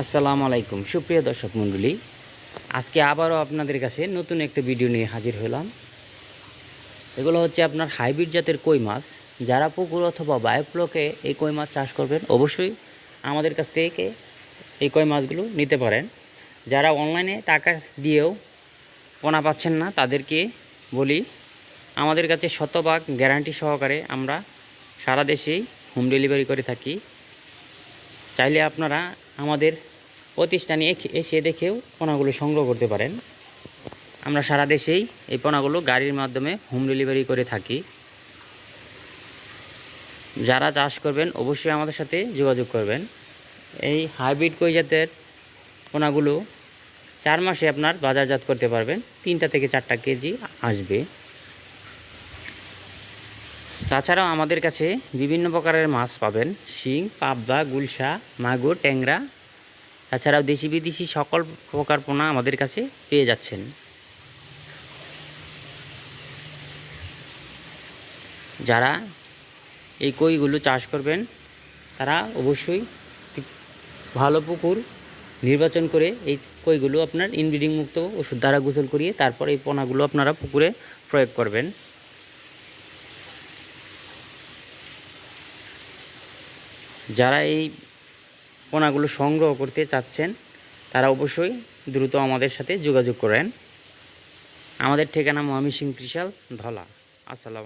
আসসালামু আলাইকুম। সুপ্রিয় দর্শক মণ্ডলী, আজকে আবারও আপনাদের কাছে নতুন একটা ভিডিও নিয়ে হাজির হলাম। এগুলো হচ্ছে আপনার হাইব্রিড জাতের কই মাছ। যারা পুকুর অথবা বায়োপ্লকে এই কই মাছ চাষ করবেন, অবশ্যই আমাদের কাছ থেকে এই কই মাছগুলো নিতে পারেন। যারা অনলাইনে টাকা দিয়েও পোনা পাচ্ছেন না, তাদেরকে বলি, আমাদের কাছে শতভাগ গ্যারান্টি সহকারে আমরা সারা দেশেই হোম ডেলিভারি করে থাকি। চাইলে আপনারা আমাদের প্রতিষ্ঠানে এসে দেখেও পোনাগুলো সংগ্রহ করতে পারেন। আমরা সারা দেশেই এই পোনাগুলো গাড়ির মাধ্যমে হোম ডেলিভারি করে থাকি। যারা চাষ করবেন অবশ্যই আমাদের সাথে যোগাযোগ করবেন। এই হাইব্রিড কই জাতের পোনাগুলো চার মাসে আপনার বাজারজাত করতে পারবেন। তিনটা থেকে চারটা কেজি আসবে। তাছাড়াও আমাদের কাছে বিভিন্ন প্রকারের মাছ পাবেন। শিং, পাবদা, গুলশা, মাগুর, ট্যাংরা। তাছাড়াও দেশি বিদেশি সকল প্রকার পোনা আমাদের কাছে পেয়ে যাচ্ছেন। যারা এই কইগুলো চাষ করবেন, তারা অবশ্যই ভালো পুকুর নির্বাচন করে এই কইগুলো আপনার ইনব্রিডিং মুক্ত ওষুধ দ্বারা গোসল করিয়ে তারপর এই পোনাগুলো আপনারা পুকুরে প্রয়োগ করবেন। যারা এই পোনাগুলো সংগ্রহ করতে চাচ্ছেন, তারা অবশ্যই দ্রুত আমাদের সাথে যোগাযোগ করেন। আমাদের ঠিকানা মহামিসিং ত্রিশাল ধলা। আসসালাম